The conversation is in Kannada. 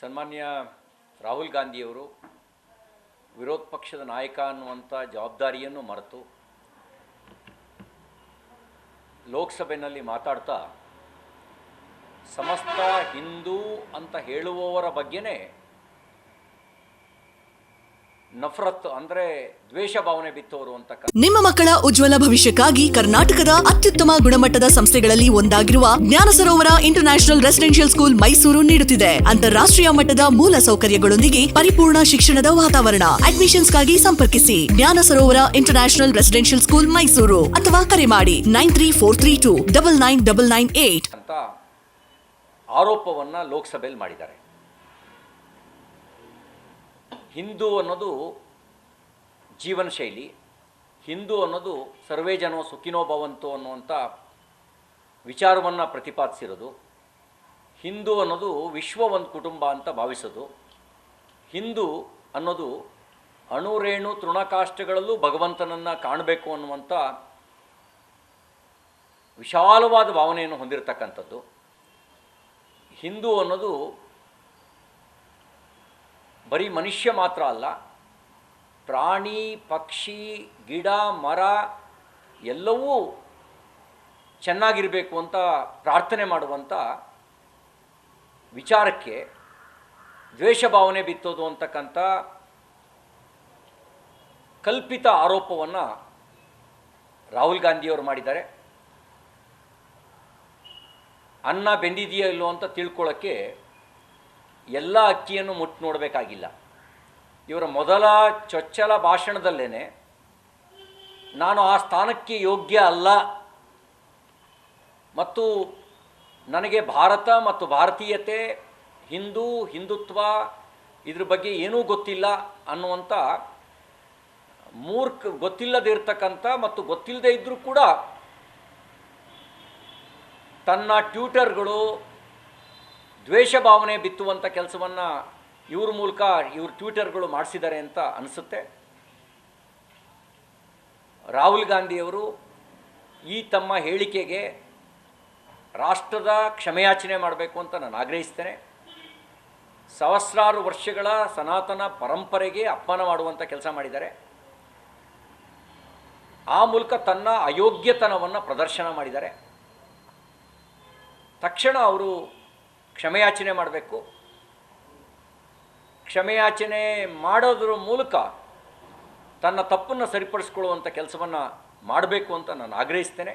ಸನ್ಮಾನ್ಯ ರಾಹುಲ್ ಗಾಂಧಿಯವರು ವಿರೋಧ ಪಕ್ಷದ ನಾಯಕ ಅನ್ನುವಂಥ ಜವಾಬ್ದಾರಿಯನ್ನು ಮರೆತು ಲೋಕಸಭೆಯಲ್ಲಿ ಮಾತಾಡ್ತಾ, ಸಮಸ್ತ ಹಿಂದೂ ಅಂತ ಹೇಳುವವರ ಬಗ್ಗೆನೇ ನಫರತ್ ಅಂದ್ರೆ ದ್ವೇಷ ಭಾವನೆ ಬಿತ್ತೋರು ಅಂತ ನಿಮ್ಮ ಮಕ್ಕಳ ಉಜ್ವಲ ಭವಿಷ್ಯಕ್ಕಾಗಿ ಕರ್ನಾಟಕದ ಅತ್ಯುತ್ತಮ ಗುಣಮಟ್ಟದ ಸಂಸ್ಥೆಗಳಲ್ಲಿ ಒಂದಾಗಿರುವ Jnana Sarovara international residential school Mysuru ನೀಡುತ್ತಿದೆ. ಅಂತಾರಾಷ್ಟ್ರೀಯ ಮಟ್ಟದ ಮೂಲ ಸೌಕರ್ಯಗಳೊಂದಿಗೆ ಪರಿಪೂರ್ಣ ಶಿಕ್ಷಣದ ವಾತಾವರಣ. ಅಡ್ಮಿಷನ್ಸ್ಗಾಗಿ ಸಂಪರ್ಕಿಸಿ. Jnana Sarovara international residential school Mysuru ಅಥವಾ ಕರೆ ಮಾಡಿ. Nine three four three two double nine double nine eight. ಅಂತ ಆರೋಪವನ್ನು ಲೋಕಸಭೆಯಲ್ಲಿ ಮಾಡಿದ್ದಾರೆ. ಹಿಂದೂ ಅನ್ನೋದು ಜೀವನ ಶೈಲಿ ಹಿಂದೂ ಅನ್ನೋದು ಸರ್ವೇ ಜನೋ ಸುಖಿನೋ ಭವಂತು ಅನ್ನುವಂಥ ವಿಚಾರವನ್ನು ಪ್ರತಿಪಾದಿಸಿರೋದು. ಹಿಂದೂ ಅನ್ನೋದು ವಿಶ್ವ ಒಂದು ಕುಟುಂಬ ಅಂತ ಭಾವಿಸೋದು. ಹಿಂದೂ ಅನ್ನೋದು ಅಣುರೇಣು ತೃಣಕಾಷ್ಟಗಳಲ್ಲೂ ಭಗವಂತನನ್ನು ಕಾಣಬೇಕು ಅನ್ನುವಂಥ ವಿಶಾಲವಾದ ಭಾವನೆಯನ್ನು ಹೊಂದಿರತಕ್ಕಂಥದ್ದು. ಹಿಂದೂ ಅನ್ನೋದು ಬರೀ ಮನುಷ್ಯ ಮಾತ್ರ ಅಲ್ಲ, ಪ್ರಾಣಿ, ಪಕ್ಷಿ, ಗಿಡ, ಮರ, ಎಲ್ಲವೂ ಚೆನ್ನಾಗಿರಬೇಕು ಅಂತ ಪ್ರಾರ್ಥನೆ ಮಾಡುವಂಥ ವಿಚಾರಕ್ಕೆ ದ್ವೇಷ ಭಾವನೆ ಬಿತ್ತೋದು ಅಂತಕ್ಕಂಥ ಕಲ್ಪಿತ ಆರೋಪವನ್ನು ರಾಹುಲ್ ಗಾಂಧಿಯವರು ಮಾಡಿದ್ದಾರೆ. ಅನ್ನ ಬೆಂದಿದೆಯೋ ಇಲ್ಲೋ ಅಂತ ತಿಳ್ಕೊಳ್ಳೋಕ್ಕೆ ಎಲ್ಲ ಅಕ್ಕಿಯನ್ನು ಮುಟ್ಟು ನೋಡಬೇಕಾಗಿಲ್ಲ. ಇವರ ಮೊದಲ ಚೊಚ್ಚಲ ಭಾಷಣದಲ್ಲೇ ನಾನು ಆ ಸ್ಥಾನಕ್ಕೆ ಯೋಗ್ಯ ಅಲ್ಲ ಮತ್ತು ನನಗೆ ಭಾರತ ಮತ್ತು ಭಾರತೀಯತೆ, ಹಿಂದೂ, ಹಿಂದುತ್ವ ಇದ್ರ ಬಗ್ಗೆ ಏನೂ ಗೊತ್ತಿಲ್ಲ ಅನ್ನುವಂಥ ಮೂರ್ಖ ಗೊತ್ತಿಲ್ಲದೆ ಇರ್ತಕ್ಕಂಥ ಮತ್ತು ಗೊತ್ತಿಲ್ಲದೆ ಇದ್ದರೂ ಕೂಡ ತನ್ನ ಟ್ಯೂಟರ್ಗಳು ದ್ವೇಷ ಭಾವನೆ ಬಿತ್ತುವಂಥ ಕೆಲಸವನ್ನು ಇವ್ರ ಮೂಲಕ ಇವ್ರ ಟ್ವಿಟರ್ಗಳು ಮಾಡಿಸಿದ್ದಾರೆ ಅಂತ ಅನಿಸುತ್ತೆ. ರಾಹುಲ್ ಗಾಂಧಿಯವರು ಈ ತಮ್ಮ ಹೇಳಿಕೆಗೆ ರಾಷ್ಟ್ರದ ಕ್ಷಮೆಯಾಚನೆ ಮಾಡಬೇಕು ಅಂತ ನಾನು ಆಗ್ರಹಿಸ್ತೇನೆ. ಸಹಸ್ರಾರು ವರ್ಷಗಳ ಸನಾತನ ಪರಂಪರೆಗೆ ಅಪಮಾನ ಮಾಡುವಂಥ ಕೆಲಸ ಮಾಡಿದ್ದಾರೆ. ಆ ಮೂಲಕ ತನ್ನ ಅಯೋಗ್ಯತನವನ್ನು ಪ್ರದರ್ಶನ ಮಾಡಿದ್ದಾರೆ. ತಕ್ಷಣ ಅವರು ಕ್ಷಮೆಯಾಚನೆ ಮಾಡಬೇಕು. ಕ್ಷಮೆಯಾಚನೆ ಮಾಡೋದ್ರ ಮೂಲಕ ತನ್ನ ತಪ್ಪನ್ನು ಸರಿಪಡಿಸ್ಕೊಳ್ಳುವಂಥ ಕೆಲಸವನ್ನು ಮಾಡಬೇಕು ಅಂತ ನಾನು ಆಗ್ರಹಿಸ್ತೇನೆ.